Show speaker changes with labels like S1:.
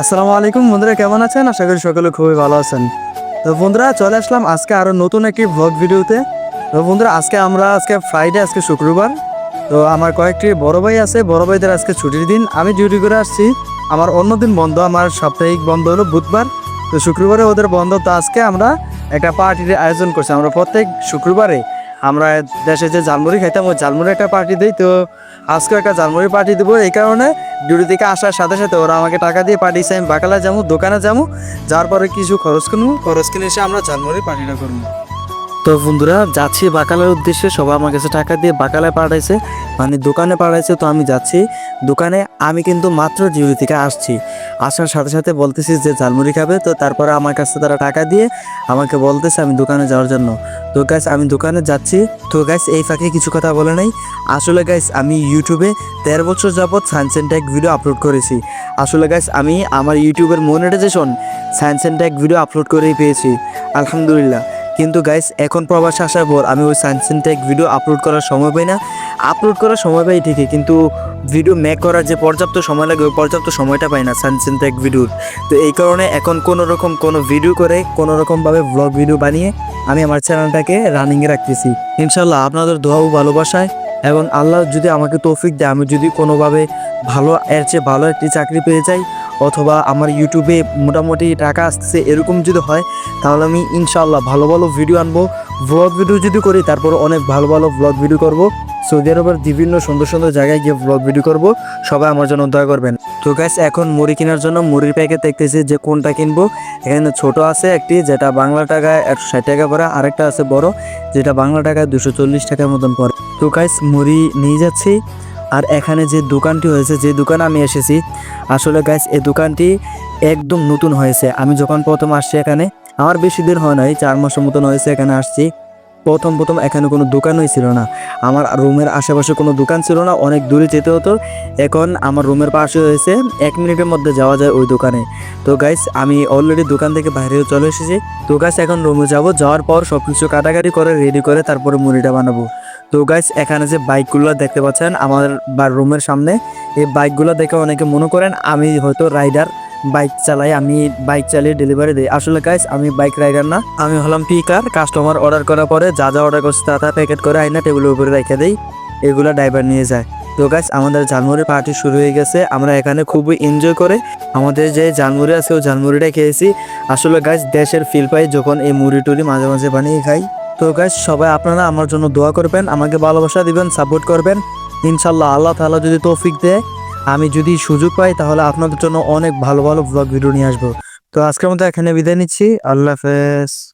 S1: আসসালামু আলাইকুম বন্ধুরা, কেমন আছেন? আশা করি সকলে খুবই ভালো আছেন। তো বন্ধুরা, চলে আসলাম আজকে আরও নতুন একটি ব্লগ ভিডিওতে তো বন্ধুরা, আজকে আমরা, আজকে ফ্রাইডে আজকে শুক্রবার। তো আমার কয়েকটি বড় ভাই আছে, বড় ভাইদের আজকে ছুটির দিন। আমি ডিউটি করে আসছি। আমার অন্য দিন বন্ধ, আমার সাপ্তাহিক বন্ধ হলো বুধবার। তো শুক্রবারে ওদের বন্ধ। তো আজকে আমরা একটা পার্টির আয়োজন করছি। আমরা প্রত্যেক শুক্রবারে আমরা দেশে যে জালমুড়ি খাইতাম, ওই জালমুড়ি একটা পার্টি দিই। তো আজকে একটা জালমুড়ি পার্টি দেবো। এই কারণে ডিউটি থেকে আসার সাথে সাথে ওরা আমাকে টাকা দিয়ে পাঠিয়েছে আমি বাকালা যাব দোকানে যাব যাওয়ার পরে কিছু খরচ কিনবো খরচ কিনে এসে আমরা ঝালমুড়ি পার্টিটা করব তো বন্ধুরা, যাচ্ছি বাকালার উদ্দেশ্যে। সবাই আমার কাছে টাকা দিয়ে বাকালায় পাঠাইছে মানে দোকানে পাঠাইছে, তো আমি যাচ্ছি। দোকানে আমি কিন্তু মাত্র ডিউটি থেকে আসছি। আসার সাথে সাথে বলতেছি যে, ঝালমুড়ি খাবে, তো তারপরে আমার কাছে তারা টাকা দিয়ে আমাকে বলতেছে আমি দোকানে যাওয়ার জন্য। তো গাইস আমি দোকানে যাচ্ছি। তো গাইস এই ফাঁকে কিছু কথা বলে নাই। আসলে গাইস আমি ইউটিউবে তেরো বছর যাবৎ science and tech video upload করেছি। আসলে গাইস আমি আমার ইউটিউবের monetisation science and tech video upload করেই পেয়েছি। আলহামদুলিল্লাহ। কিন্তু গাইস এখন প্রবাসে আসার পর আমি ওই সায়েন্স টেক ভিডিও আপলোড করার সময় পাই না। আপলোড করার সময় পাই ঠিকই, কিন্তু ভিডিও মেক করার যে পর্যাপ্ত সময় লাগে, ওই পর্যাপ্ত সময়টা পাই না সায়েন্স টেক ভিডিওর তো এই কারণে এখন কোনো রকম কোনো ভিডিও করে কোনো রকমভাবে ব্লগ ভিডিও বানিয়ে আমি আমার চ্যানেলটাকে রানিংয়ে রাখতেছি। ইনশাল্লাহ আপনাদের দোয়া ও ভালোবাসায় এবং আল্লাহ যদি আমাকে তৌফিক দেয়, আমি যদি কোনোভাবে ভালো, এর চেয়ে ভালো একটি চাকরি পেয়ে যাই অথবা আমার ইউটিউবে মোটামুটি টাকা আসতেছে, এরকম যদি হয়, তাহলে আমি ইনশাল্লাহ ভালো ভালো ভিডিও আনব। ব্লগ ভিডিও যদি করি, তারপর অনেক ভালো ভালো ব্লগ ভিডিও করব। সৌদি আরবের বিভিন্ন সুন্দর সুন্দর জায়গায় গিয়ে ব্লগ ভিডিও করব। সবাই আমার জন্য দয়া করবেন। তো গ্যাস এখন মুড়ি কেনার জন্য মুড়ির প্যাকেট দেখতেছি যে কোনটা কিনবো। এখানে ছোট আছে একটি, যেটা বাংলা টাকায় একশো ষাট টাকা পরে আরেকটা আছে বড়, যেটা বাংলা টাকায় দুশো চল্লিশ টাকার মতন পড়ে। তো গাইস মুড়ি নিয়ে যাচ্ছি। আর এখানে যে দোকানটি হয়েছে, যে দোকান আমি এসেছি, আসলে গাইস এই দোকানটি একদম নতুন হয়েছে। আমি যখন প্রথম আসছি এখানে, আমার বেশি দিন হয় নাই, চার মাসের মতন হয়েছে এখানে আসছি। প্রথম প্রথম এখানে কোনো দোকানই ছিল না। আমার রুমের আশেপাশে কোনো দোকান ছিল না, অনেক দূরে যেতে হতো। এখন আমার রুমের পাশে হয়েছে, এক মিনিটের মধ্যে যাওয়া যায় ওই দোকানে। তো গাইস আমি অলরেডি দোকান থেকে বাইরে চলে এসেছি। তো গাইস এখন রুমে যাব, যাওয়ার পর সব কিছু কাটাকাটি করে রেডি করে তারপরে মুড়িটা বানাবো। তো গাইস এখানে যে বাইকগুলো দেখতে পাচ্ছেন আমার বা রুমের সামনে, এই বাইকগুলো দেখে অনেকে মনে করেন আমি হয়তো রাইডার বাইক চালাই, আমি বাইক চালিয়ে ডেলিভারি দিই। আসলে গাইস আমি বাইক রাইডার না, আমি হলাম পিকার কাস্টমার অর্ডার করার পরে যা যা অর্ডার করছে তা তা প্যাকেট করে আইনা টেবিলের উপরে রেখে দেই, এগুলো ড্রাইভার নিয়ে যায়। তো গাইস আমাদের ঝালমুড়ি পার্টি শুরু হয়ে গেছে, আমরা এখানে খুবই এনজয় করে আমাদের যে ঝালমুড়ি আছে, ওই ঝালমুড়িটা খেয়েছি। আসলে গাইস দেশের ফিল পাই যখন এই মুড়ি টুড়ি মাঝে মাঝে বানিয়ে খাই। তো গাইস সবাই আপনারা আমার জন্য দোয়া করবেন, আমাকে ভালোবাসা দিবেন সাপোর্ট করবেন। ইনশাল্লাহ আল্লাহ তালা যদি তৌফিক দেয়, আমি যদি সুযোগ পাই, তাহলে আপনাদের জন্য অনেক ভালো ভালো ব্লগ ভিডিও নিয়ে আসব। তো আজকের মতো এখানে বিদায় নিচ্ছি, আল্লাহ হাফেজ।